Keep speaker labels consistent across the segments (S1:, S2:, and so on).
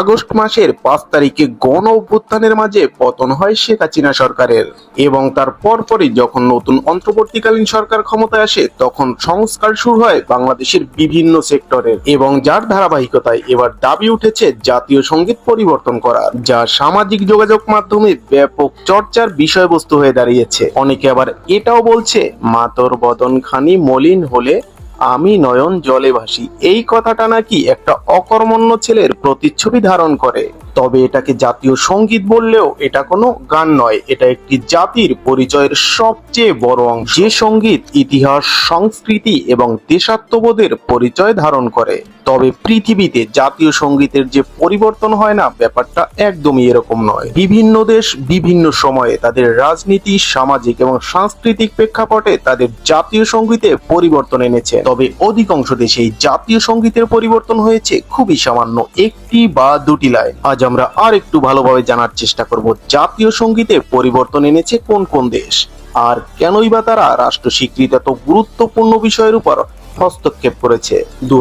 S1: August মাসের পাঁচ তারিখে গণ অভ্যুত্থানের মাঝে পতন হয় শেখ হাসিনা সরকারের। এবং তার পরপরই যখন নতুন অন্তর্বর্তীকালীন সরকার ক্ষমতায় আসে, তখন সংস্কার শুরু হয় বাংলাদেশের বিভিন্ন সেক্টরের। এবং যার ধারাবাহিকতায় এবার দাবি উঠেছে জাতীয় সংগীত পরিবর্তন করা যা সামাজিক যোগাযোগ মাধ্যমে ব্যাপক চর্চার বিষয়বস্তু হয়ে দাঁড়িয়েছে। অনেকে আবার এটাও বলছে, মাতর বদন খানি মলিন হলে আমি নয়ন জলে ভাসি। এই কথাটা নাকি একটা অকর্মণ্য ছেলের প্রতিচ্ছবি ধারণ করে। তবে এটাকে জাতীয় সংগীত বললেও এটা কোনো গান নয়, এটা একটি জাতির পরিচয়ের সবচেয়ে বড় অংশ। যে সংগীত ইতিহাস, সংস্কৃতি এবং দেশাত্মবোধের পরিচয় ধারণ করে। তবে পৃথিবীতে জাতীয় সঙ্গীতের যে পরিবর্তন হয় না, ব্যাপারটা একদমই এরকম নয়। বিভিন্ন দেশ বিভিন্ন সময়ে তাদের রাজনীতি, সামাজিক এবং সাংস্কৃতিক প্রেক্ষাপটে তাদের জাতীয় সঙ্গীতে পরিবর্তন এনেছে। তবে অধিকাংশ দেশেই জাতীয় সঙ্গীতের পরিবর্তন হয়েছে খুবই সামান্য একটি বা দুটি লাইন। আজ আমরা আর একটু ভালোভাবে জানার চেষ্টা করব জাতীয় সঙ্গীতে পরিবর্তন এনেছে কোন কোন দেশ। আর কেনই বা তারা রাষ্ট্র স্বীকৃত এত গুরুত্বপূর্ণ বিষয়ের উপর হস্তক্ষেপ করেছে। দু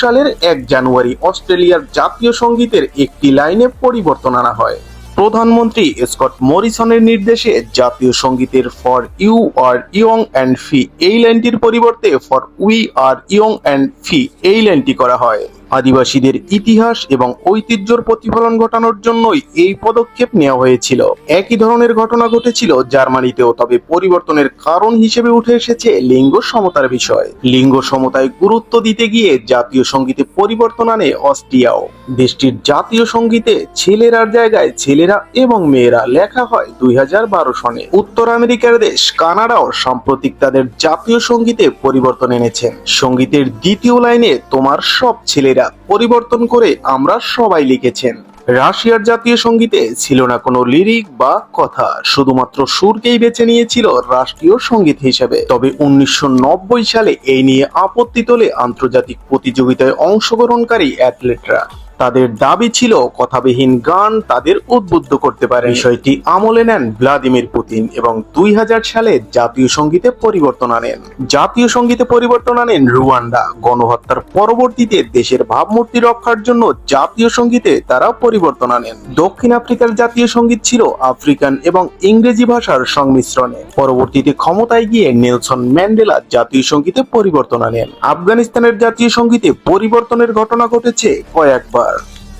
S1: সালের এক জানুয়ারি অস্ট্রেলিয়ার জাতীয় সঙ্গীতের একটি লাইনে পরিবর্তন আনা হয়। প্রধানমন্ত্রী স্কট মরিসনের নির্দেশে জাতীয় সঙ্গীতের for you are young and free এই লাইনটির পরিবর্তে for we are young and free এই লাইনটি করা হয়। আদিবাসীদের ইতিহাস এবং ঐতিহ্যর প্রতিফলন ঘটানোর জন্যই এই পদক্ষেপ নেওয়া হয়েছিল। একই ধরনের ঘটনা ঘটেছিল জার্মানিতেও, তবে পরিবর্তনের কারণ হিসেবে উঠে এসেছে লিঙ্গ সমতার বিষয়। লিঙ্গ সমতায় গুরুত্ব দিতে গিয়ে জাতীয় সঙ্গীতে পরিবর্তন আনে অস্ট্রিয়াও। দেশটির জাতীয় সঙ্গীতে ছেলেরার জায়গায় ছেলেরা এবং মেয়েরা লেখা হয় দুই হাজার বারো সনে। উত্তর আমেরিকার দেশ কানাডাও সাম্প্রতিক তাদের জাতীয় সঙ্গীতে পরিবর্তন এনেছেন সঙ্গীতের দ্বিতীয় লাইনে তোমার সব ছেলেরা পরিবর্তন করে আমরা সবাই লিখেছেন। রাশিয়ার জাতীয় সঙ্গীতে ছিল না কোনো লিরিক বা কথা, শুধুমাত্র সুরকেই বেছে নিয়েছিল রাষ্ট্রীয় সংগীত হিসেবে। তবে উনিশশো নব্বই সালে এই নিয়ে আপত্তি তোলে আন্তর্জাতিক প্রতিযোগিতায় অংশগ্রহণকারী অ্যাথলেটরা। তাদের দাবি ছিল কথাবিহীন গান তাদের উদ্বুদ্ধ করতে পারে। বিষয়টি আমলে নেন ভ্লাদিমির পুতিন এবং দুই সালে জাতীয় সঙ্গীতে পরিবর্তন আনেন। জাতীয় সঙ্গীতে পরিবর্তন আনেন রুয়ান্ডা। গণহত্যার পরবর্তীতে দেশের ভাবমূর্তি রক্ষার জন্য জাতীয় সঙ্গীতে তারা পরিবর্তন আনেন। দক্ষিণ আফ্রিকার জাতীয় সংগীত ছিল আফ্রিকান এবং ইংরেজি ভাষার সংমিশ্রণে। পরবর্তীতে ক্ষমতায় গিয়ে নেলসন ম্যান্ডেলা জাতীয় সঙ্গীতে পরিবর্তন আনেন। আফগানিস্তানের জাতীয় সঙ্গীতে পরিবর্তনের ঘটনা ঘটেছে কয়েকবার।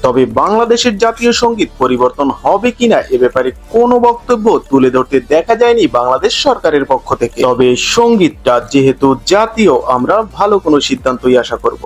S1: তবে বাংলাদেশের জাতীয় সংগীত পরিবর্তন হবে কিনা এ ব্যাপারে কোনো বক্তব্য তুলে ধরতে দেখা যায়নি বাংলাদেশ সরকারের পক্ষ থেকে। তবে সঙ্গীতটা যেহেতু জাতীয়, আমরা ভালো কোনো সিদ্ধান্তই আশা করব।